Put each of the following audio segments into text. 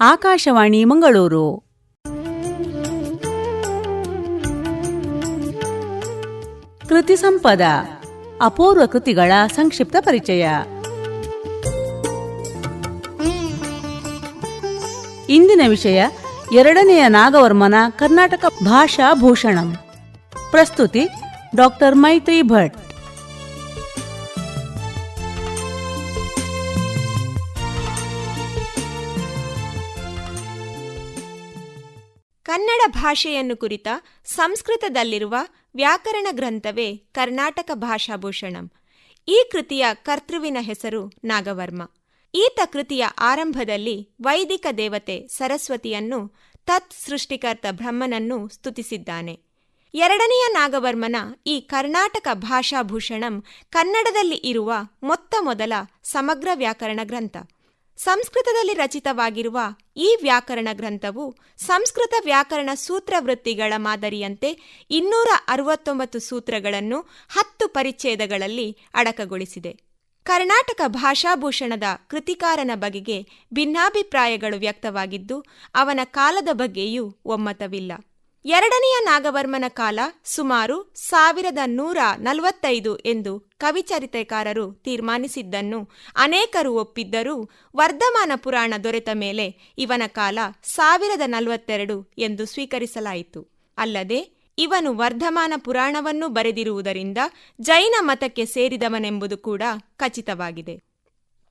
ಆಕಾಶವಾಣಿ ಮಂಗಳೂರು. ಕೃತಿ ಸಂಪದ, ಅಪೂರ್ವ ಕೃತಿಗಳ ಸಂಕ್ಷಿಪ್ತ ಪರಿಚಯ. ಇಂದಿನ ವಿಷಯ ಎರಡನೆಯ ನಾಗವರ್ಮನ ಕರ್ನಾಟಕ ಭಾಷಾ ಭೂಷಣಂ. ಪ್ರಸ್ತುತಿ ಡಾಕ್ಟರ್ ಮೈತ್ರಿ ಭಟ್. ಕನ್ನಡ ಭಾಷೆಯನ್ನು ಕುರಿತ ಸಂಸ್ಕೃತದಲ್ಲಿರುವ ವ್ಯಾಕರಣ ಗ್ರಂಥವೇ ಕರ್ನಾಟಕ ಭಾಷಾಭೂಷಣಂ. ಈ ಕೃತಿಯ ಕರ್ತೃವಿನ ಹೆಸರು ನಾಗವರ್ಮ. ಈತ ಕೃತಿಯ ಆರಂಭದಲ್ಲಿ ವೈದಿಕ ದೇವತೆ ಸರಸ್ವತಿಯನ್ನು, ತತ್ ಸೃಷ್ಟಿಕರ್ತ ಬ್ರಹ್ಮನನ್ನು ಸ್ತುತಿಸಿದ್ದಾನೆ. ಎರಡನೆಯ ನಾಗವರ್ಮನ ಈ ಕರ್ನಾಟಕ ಭಾಷಾಭೂಷಣಂ ಕನ್ನಡದಲ್ಲಿ ಇರುವ ಮೊತ್ತ ಮೊದಲ ಸಮಗ್ರ ವ್ಯಾಕರಣ ಗ್ರಂಥ. ಸಂಸ್ಕೃತದಲ್ಲಿ ರಚಿತವಾಗಿರುವ ಈ ವ್ಯಾಕರಣ ಗ್ರಂಥವು ಸಂಸ್ಕೃತ ವ್ಯಾಕರಣ ಸೂತ್ರವೃತ್ತಿಗಳ ಮಾದರಿಯಂತೆ ಇನ್ನೂರ ಅರವತ್ತೊಂಬತ್ತು ಸೂತ್ರಗಳನ್ನು ಹತ್ತು ಪರಿಚ್ಛೇದಗಳಲ್ಲಿ ಅಡಕಗೊಳಿಸಿದೆ. ಕರ್ನಾಟಕ ಭಾಷಾಭೂಷಣದ ಕೃತಿಕಾರನ ಬಗೆಗೆ ಭಿನ್ನಾಭಿಪ್ರಾಯಗಳು ವ್ಯಕ್ತವಾಗಿದ್ದು, ಅವನ ಕಾಲದ ಬಗ್ಗೆಯೂ ಒಮ್ಮತವಿಲ್ಲ. ಎರಡನೆಯ ನಾಗವರ್ಮನ ಕಾಲ ಸುಮಾರು ಸಾವಿರದ ನೂರ ನಲವತ್ತೈದು ಎಂದು ಕವಿಚರಿತೆಕಾರರು ತೀರ್ಮಾನಿಸಿದ್ದನ್ನು ಅನೇಕರು ಒಪ್ಪಿದ್ದರೂ ವರ್ಧಮಾನ ಪುರಾಣ ದೊರೆತ ಮೇಲೆ ಇವನ ಕಾಲ ಸಾವಿರದ ನಲವತ್ತೆರಡು ಎಂದು ಸ್ವೀಕರಿಸಲಾಯಿತು. ಅಲ್ಲದೆ ಇವನು ವರ್ಧಮಾನ ಪುರಾಣವನ್ನು ಬರೆದಿರುವುದರಿಂದ ಜೈನ ಮತಕ್ಕೆ ಸೇರಿದವನೆಂಬುದು ಕೂಡ ಖಚಿತವಾಗಿದೆ.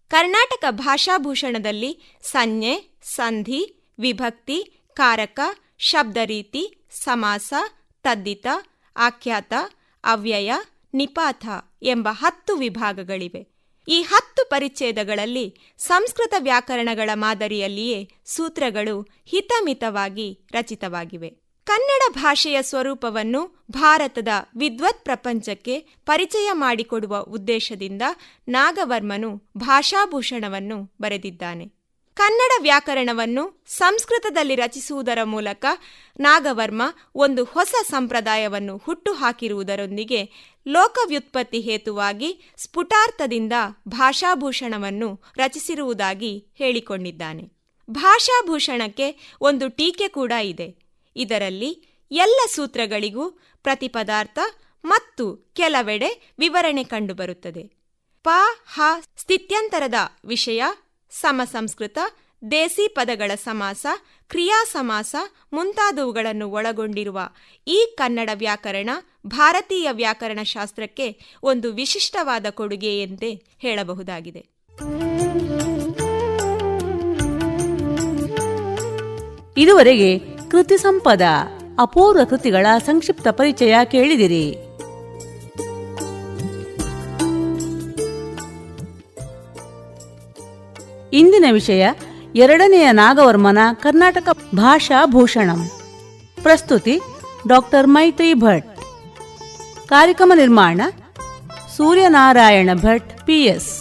ಕರ್ನಾಟಕ ಭಾಷಾಭೂಷಣದಲ್ಲಿ ಸಂಜ್ಞೆ, ಸಂಧಿ, ವಿಭಕ್ತಿ, ಕಾರಕ ಶಬ್ದರೀತಿ, ಸಮಾಸ, ತದ್ದಿತ, ಆಖ್ಯಾತ, ಅವ್ಯಯ ನಿಪಾತ ಎಂಬ ಹತ್ತು ವಿಭಾಗಗಳಿವೆ. ಈ ಹತ್ತು ಪರಿಚ್ಛೇದಗಳಲ್ಲಿ ಸಂಸ್ಕೃತ ವ್ಯಾಕರಣಗಳ ಮಾದರಿಯಲ್ಲಿಯೇ ಸೂತ್ರಗಳು ಹಿತಮಿತವಾಗಿ ರಚಿತವಾಗಿವೆ. ಕನ್ನಡ ಭಾಷೆಯ ಸ್ವರೂಪವನ್ನು ಭಾರತದ ವಿದ್ವತ್ ಪ್ರಪಂಚಕ್ಕೆ ಪರಿಚಯ ಮಾಡಿಕೊಡುವ ಉದ್ದೇಶದಿಂದ ನಾಗವರ್ಮನು ಭಾಷಾಭೂಷಣವನ್ನು ಬರೆದಿದ್ದಾನೆ. ಕನ್ನಡ ವ್ಯಾಕರಣವನ್ನು ಸಂಸ್ಕೃತದಲ್ಲಿ ರಚಿಸುವುದರ ಮೂಲಕ ನಾಗವರ್ಮ ಒಂದು ಹೊಸ ಸಂಪ್ರದಾಯವನ್ನು ಹುಟ್ಟುಹಾಕಿರುವುದರೊಂದಿಗೆ ಲೋಕವ್ಯುತ್ಪತ್ತಿ ಹೇತುವಾಗಿ ಸ್ಫುಟಾರ್ಥದಿಂದ ಭಾಷಾಭೂಷಣವನ್ನು ರಚಿಸಿರುವುದಾಗಿ ಹೇಳಿಕೊಂಡಿದ್ದಾನೆ. ಭಾಷಾಭೂಷಣಕ್ಕೆ ಒಂದು ಟೀಕೆ ಕೂಡ ಇದೆ. ಇದರಲ್ಲಿ ಎಲ್ಲ ಸೂತ್ರಗಳಿಗೂ ಪ್ರತಿಪದಾರ್ಥ ಮತ್ತು ಕೆಲವೆಡೆ ವಿವರಣೆ ಕಂಡುಬರುತ್ತದೆ. ಪ, ಹ, ಸ್ಥಿತ್ಯಂತರದ ವಿಷಯ ಸಮಸಂಸ್ಕೃತ, ದೇಸಿ ಪದಗಳ ಸಮಾಸ, ಕ್ರಿಯಾ ಸಮಾಸ ಮುಂತಾದವುಗಳನ್ನು ಒಳಗೊಂಡಿರುವ ಈ ಕನ್ನಡ ವ್ಯಾಕರಣ ಭಾರತೀಯ ವ್ಯಾಕರಣ ಶಾಸ್ತ್ರಕ್ಕೆ ಒಂದು ವಿಶಿಷ್ಟವಾದ ಕೊಡುಗೆ ಎಂದೇ ಹೇಳಬಹುದಾಗಿದೆ. ಇದುವರೆಗೆ ಕೃತಿ ಸಂಪದ, ಅಪೂರ್ವ ಕೃತಿಗಳ ಸಂಕ್ಷಿಪ್ತ ಪರಿಚಯ ಕೇಳಿದಿರಿ. ಇಂದಿನ ವಿಷಯ ಎರಡನೆಯ ನಾಗವರ್ಮನ ಕರ್ನಾಟಕ ಭಾಷಾ ಭೂಷಣಂ. ಪ್ರಸ್ತುತಿ ಡಾಕ್ಟರ್ ಮೈತ್ರಿ ಭಟ್. ಕಾರ್ಯಕ್ರಮ ನಿರ್ಮಾಣ ಸೂರ್ಯನಾರಾಯಣ ಭಟ್ ಪಿಎಸ್